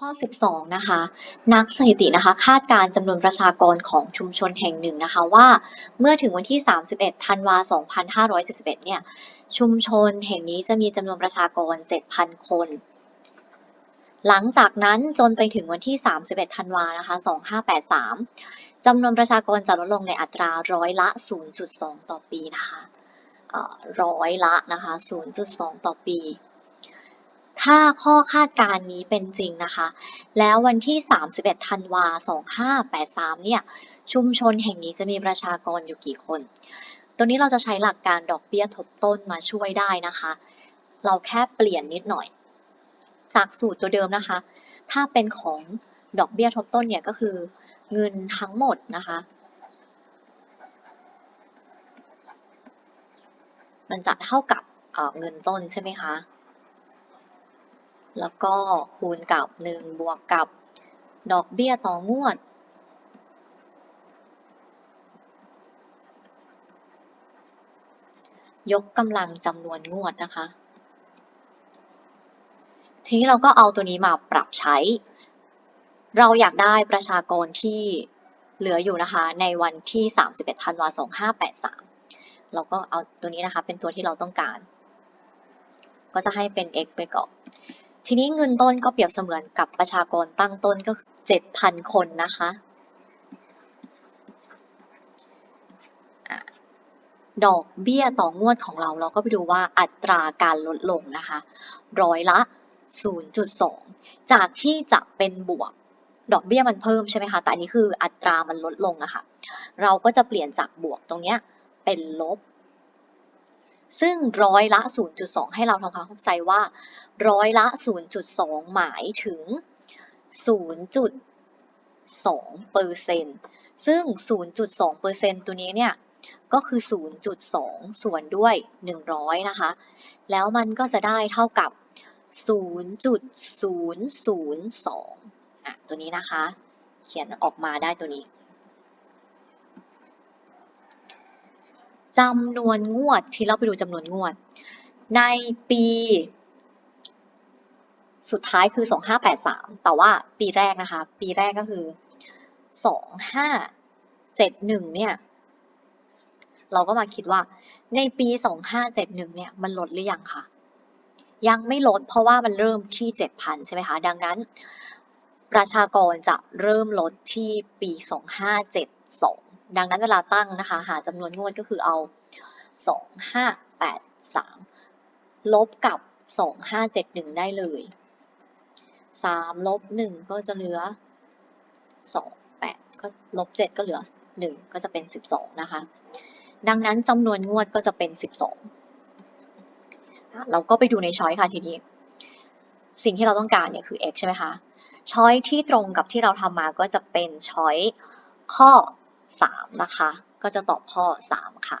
ข้อ 12 นะคะ นักสถิตินะคะ คาดการ์จำนวนประชากรของชุมชนแห่งหนึ่งนะคะว่า เมื่อถึงวันที่ 31 ธันวา 2571เนี่ย ชุมชนแห่งนี้จะมีจำนวนประชากร 7,000 คน หลังจากนั้นจนไปถึงวันที่ 31 ธันวานะคะ 2583 จำนวนประชากรจะลดลงในอัตราร้อยละ 0.2 ต่อปีนะคะร้อยละนะคะ 0.2 ต่อปี ถ้าข้อคาดการณ์นี้เป็นจริงนะคะ แล้ววันที่ 31 ธันวา 2583 เนี่ย ชุมชนแห่งนี้จะมีประชากรอยู่กี่คน ตัวนี้เราจะใช้หลักการดอกเบี้ยทบต้นมาช่วยได้นะคะ เราแค่เปลี่ยนนิดหน่อย จากสูตรตัวเดิมนะคะ ถ้าเป็นของดอกเบี้ยทบต้นเนี่ยก็คือเงินทั้งหมดนะคะ มันจะเท่ากับเเงินต้นใช่ไหมคะ แล้วก็คูณกับ 1 บวกกับ ดอกเบี้ยต่องวด ยกกำลังจำนวนงวดนะคะ ทีนี้เราก็เอาตัวนี้มาปรับใช้ เราอยากได้ประชากรที่เหลืออยู่นะคะ ในวันที่ 31ธันวาคม2583 เราก็เอาตัวนี้นะคะ เป็นตัวที่เราต้องการ ก็จะให้เป็น x ไปก่อน ทีนี้เงินต้นก็เปรียบเสมือนกับประชากรตั้งต้นก็คือ7,000คนนะคะ ดอกเบี้ยต่องวดของเราเราก็ไปดูว่าอัตราการลดลงนะคะ ร้อยละ 0.2 จากที่จะเป็นบวกดอกเบี้ยมันเพิ่มใช่ไหมคะ แต่อันนี้คืออัตรามันลดลงอะค่ะ เราก็จะเปลี่ยนจากบวกตรงเนี้ยเป็นลบ ซึ่งร้อยละ 0.2 ให้เราทำความเข้าใจว่า ร้อยละ 0.2 หมายถึง 0.2เปอร์เซ็นต์ซึ่ง 0.2เปอร์เซ็นต์ตัวนี้เนี่ย ก็คือ 0.2 ส่วนด้วย 100 นะคะ แล้วมันก็จะได้เท่ากับ 0.002 อะ ตัวนี้นะคะ เขียนออกมาได้ตัวนี้ จำนวนงวด ที่เราไปดูจำนวนงวด ในปี สุดท้ายคือ 2583 แต่ว่าปีแรกนะคะ ปีแรกก็คือ 2571 เนี่ย เราก็มาคิดว่าในปี 2571 เนี่ย มันลดหรือยังคะ ยังไม่ลดเพราะว่ามันเริ่มที่ 7,000 ใช่ไหมคะ ดังนั้น ประชากรจะเริ่มลดที่ปี 2572 ดังนั้นเวลาตั้งนะคะ หาจำนวนงวดก็คือเอา 2583 ลบกับ 2571 ได้เลย 3 ลบ 1 ก็จะเหลือ 2 8 ก็ลบ 7 ก็เหลือ 1 ก็จะเป็น 12 นะคะ ดังนั้นจำนวนงวดก็จะเป็น 12 เราก็ไปดูในช้อยค่ะทีนี้ สิ่งที่เราต้องการเนี่ยคือ x ใช่ไหมคะช้อยที่ตรงกับที่เราทำมาก็จะเป็นช้อยข้อ 3 นะคะ ก็จะตอบข้อ 3 ค่ะ